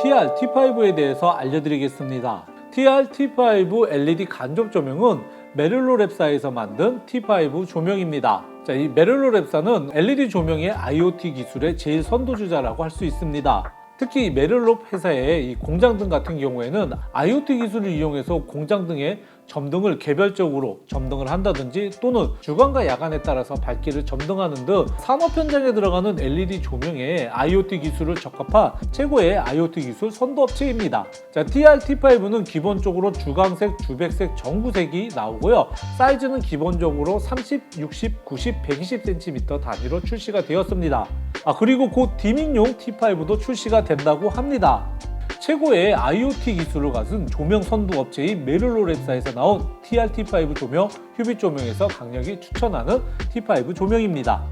TR T5에 대해서 알려드리겠습니다. TR T5 LED 간접 조명은 메릴로 랩사에서 만든 T5 조명입니다. 자, 이 메릴로 랩사는 LED 조명의 IoT 기술의 제일 선도주자라고 할 수 있습니다. 특히 이 메릴로 회사의 이 공장 등 같은 경우에는 IoT 기술을 이용해서 공장 등의 점등을 개별적으로 점등을 한다든지 또는 주간과 야간에 따라서 밝기를 점등하는 등 산업 현장에 들어가는 LED 조명에 IoT 기술을 적합한 최고의 IoT 기술 선도업체입니다. 자, TR-T5는 기본적으로 주광색, 주백색, 전구색이 나오고요. 사이즈는 기본적으로 30, 60, 90, 120cm 단위로 출시가 되었습니다. 아, 그리고 곧 디밍용 T5도 출시가 된다고 합니다. 최고의 IoT 기술을 가진 조명 선도 업체인 메릴로 랩사에서 나온 TR-T5 조명, 휴빛 조명에서 강력히 추천하는 T5 조명입니다.